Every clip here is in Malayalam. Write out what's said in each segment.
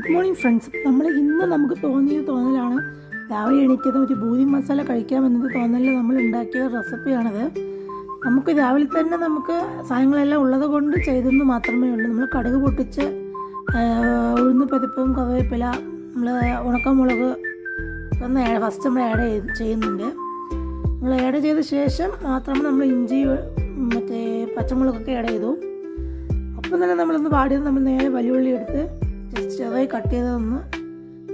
ഗുഡ് മോർണിംഗ് ഫ്രണ്ട്സ് നമ്മൾ ഇന്ന് നമുക്ക് തോന്നിയ തോന്നലാണ് രാവിലെ എണീറ്റത് ഒരു ബൂരി മസാല കഴിക്കാമെന്നത് തോന്നലിൽ നമ്മൾ ഉണ്ടാക്കിയ റെസിപ്പിയാണിത്. നമുക്ക് രാവിലെ തന്നെ നമുക്ക് സാധനങ്ങളെല്ലാം ഉള്ളത് കൊണ്ട് ചെയ്തെന്ന് മാത്രമേ ഉള്ളൂ. നമ്മൾ കടുക് പൊട്ടിച്ച് ഉഴുന്ന് പരിപ്പും കറിവേപ്പില നമ്മൾ ഉണക്കമുളക് ഒന്ന് ഫസ്റ്റ് നമ്മൾ ആഡ് ചെയ്ത് ചെയ്യുന്നുണ്ട്. നമ്മൾ ആഡ് ചെയ്ത ശേഷം മാത്രമേ നമ്മൾ ഇഞ്ചി മറ്റേ പച്ചമുളകൊക്കെ ആഡ് ചെയ്തു. അപ്പം തന്നെ നമ്മളൊന്ന് പാടിയത് നമ്മൾ നേരെ വലിയുള്ളി എടുത്ത് ചെറുതായി കട്ട് ചെയ്തതൊന്ന്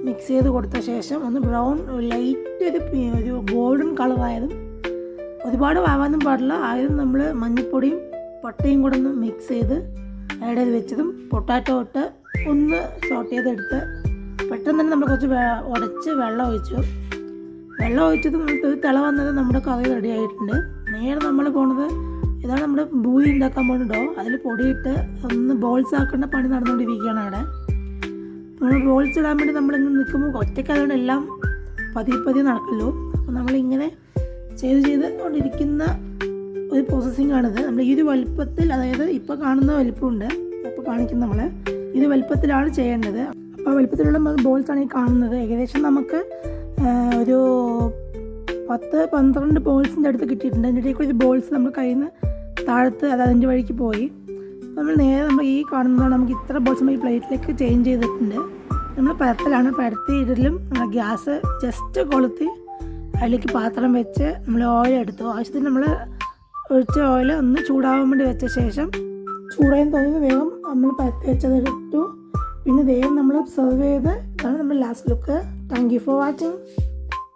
മിക്സ് ചെയ്ത് കൊടുത്ത ശേഷം ഒന്ന് ബ്രൗൺ ലൈറ്റ് ഒരു ഒരു ഗോൾഡൻ കളറായതും ഒരുപാട് വാവാനും പാടില്ല. ആയതും നമ്മൾ മഞ്ഞൾപ്പൊടിയും പട്ടയും കൂടെ ഒന്ന് മിക്സ് ചെയ്ത് ചെയ്ത് വെച്ചതും പൊട്ടാറ്റോ ഇട്ട് ഒന്ന് സോട്ട് ചെയ്തെടുത്ത് പെട്ടെന്ന് തന്നെ നമ്മൾ കുറച്ച് ഉടച്ച് വെള്ളം ഒഴിച്ചു. വെള്ളം ഒഴിച്ചതും ഒരു തിള വന്നത് നമ്മുടെ കറി റെഡി ആയിട്ടുണ്ട്. നേരെ നമ്മൾ പോണത് ഇതാണ് നമ്മുടെ ബൂരി ഉണ്ടാക്കാൻ പോകുന്നുണ്ടോ അതിൽ പൊടിയിട്ട് ഒന്ന് ബോൾസ് ആക്കേണ്ട പണി നടന്നുകൊണ്ടിരിക്കുകയാണ് അവിടെ. നമ്മൾ ബോൾസ് ഇടാൻ വേണ്ടി നമ്മളിങ്ങനെ നിൽക്കുമ്പോൾ ഒറ്റയ്ക്ക് അതുകൊണ്ട് എല്ലാം പതിയെ പതിയെ നടക്കുമല്ലോ അപ്പോൾ നമ്മളിങ്ങനെ ചെയ്ത് ചെയ്ത് കൊണ്ടിരിക്കുന്ന ഒരു പ്രോസസ്സിംഗ് ആണിത്. നമ്മൾ ഈ ഒരു വലുപ്പത്തിൽ അതായത് ഇപ്പോൾ കാണുന്ന വലുപ്പമുണ്ട്. ഇപ്പോൾ കാണിക്കുന്ന നമ്മൾ ഇത് വലുപ്പത്തിലാണ് ചെയ്യേണ്ടത്. അപ്പോൾ വലുപ്പത്തിലുള്ള ബോൾസ് ആണ് ഈ കാണുന്നത്. ഏകദേശം നമുക്ക് ഒരു പത്ത് പന്ത്രണ്ട് ബോൾസിന്റെ അടുത്ത് കിട്ടിയിട്ടുണ്ട്. അതിന്റെ ഇടയിൽ കൂടി ബോൾസ് നമ്മൾ കയ്യിൽ നിന്ന് താഴത്ത് അത് അതിന്റെ വഴിക്ക് പോയി. നമ്മൾ നേരെ നമ്മൾ ഈ കാണുന്നതാണ് നമുക്ക് ഇത്ര ബോൾസ് നമ്മൾ ഈ പ്ലേറ്റിലേക്ക് ചേഞ്ച് ചെയ്തിട്ടുണ്ട്. നമ്മൾ പരത്തലാണ്. പരത്തി ഇടലും നമ്മൾ ഗ്യാസ് ജസ്റ്റ് കൊളുത്തി അതിലേക്ക് പാത്രം വെച്ച് നമ്മൾ ഓയിൽ എടുത്തു. ആവശ്യത്തിന് നമ്മൾ ഒഴിച്ച ഓയിൽ ഒന്ന് ചൂടാവാൻ വേണ്ടി വെച്ച ശേഷം ചൂടായി തോന്നിയത് വേഗം നമ്മൾ പരത്തി വെച്ചത് എടുത്തു. പിന്നെ വേഗം നമ്മൾ സെർവ് ചെയ്ത് ഇതാണ് നമ്മുടെ last look thank you for watching